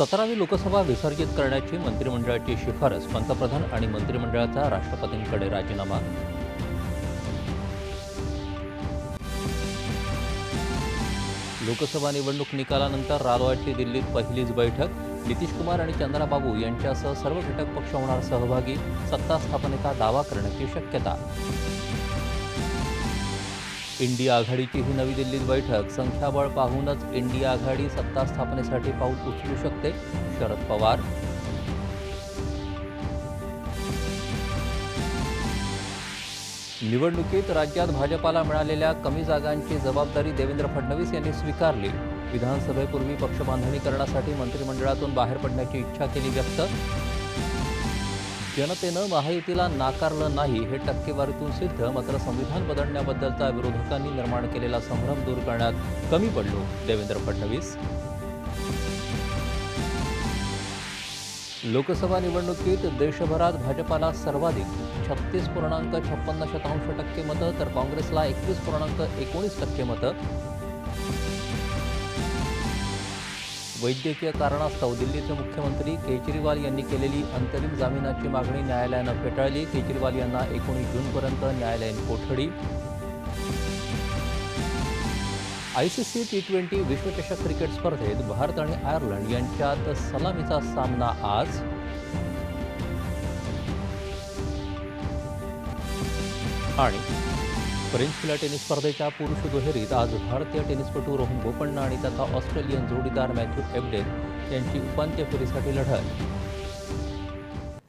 सतरावी लोकसभा विसर्जित करण्याची मंत्रिमंडळाची शिफारस पंतप्रधान आणि मंत्रिमंडळाचा राष्ट्रपतींकडे राजीनामा. लोकसभा निवडणूक निकालानंतर रालोआची दिल्लीत पहिलीच बैठक. नितीश कुमार आणि चंद्राबाबू यांच्यासह सर्व घटक पक्ष होणार सहभागी. सत्ता स्थापनेचा दावा करण्याची शक्यता. इंडिया आघाडीची ही नवी दिल्लीत बैठक. संख्याबळ पाहूनच इंडिया आघाडी सत्ता स्थापनेसाठी पाऊल उचलू शकते शरद पवार. निवडणुकीत राज्यात भाजपाला मिळालेल्या कमी जागांची जबाबदारी देवेंद्र फडणवीस यांनी स्वीकारली. विधानसभेपूर्वी पक्षबांधणी करण्यासाठी मंत्रिमंडळातून बाहेर पडण्याची इच्छा केली व्यक्त जनतेनं महायुतीला नाकारलं नाही हे टक्केवारीतून सिद्ध मात्र संविधान बदलण्याबद्दलचा विरोधकांनी निर्माण केलेला संभ्रम दूर करण्यात कमी पडलो. देवेंद्र फडणवीस. लोकसभा निवडणुकीत देशभरात भाजपाला सर्वाधिक छत्तीस पूर्णांक छप्पन्न शतांश टक्के मतं तर काँग्रेसला एकवीस पूर्णांक एकोणीस टक्के मतं. वैद्यकीय कारणास्तव दिल्लीचे मुख्यमंत्री केजरीवाल यांनी केलेली अंतरिम जामिनाची मागणी न्यायालयानं फेटाळली. केजरीवाल यांना एकोणीस जूनपर्यंत न्यायालयीन कोठडी. आयसीसी टी ट्वेंटी विश्वचषक क्रिकेट स्पर्धेत भारत आणि आयर्लंड यांच्यात सलामीचा सामना आज. आणि फ्रेंच खुल्या टेनिस स्पर्धेच्या पुरुष दुहेरीत आज भारतीय टेनिसपटू रोहन बोपण्णा आणि त्याचा ऑस्ट्रेलियन जोडीदार मॅथ्यू एबडेन यांची उपांत्य फेरीसाठी लढत.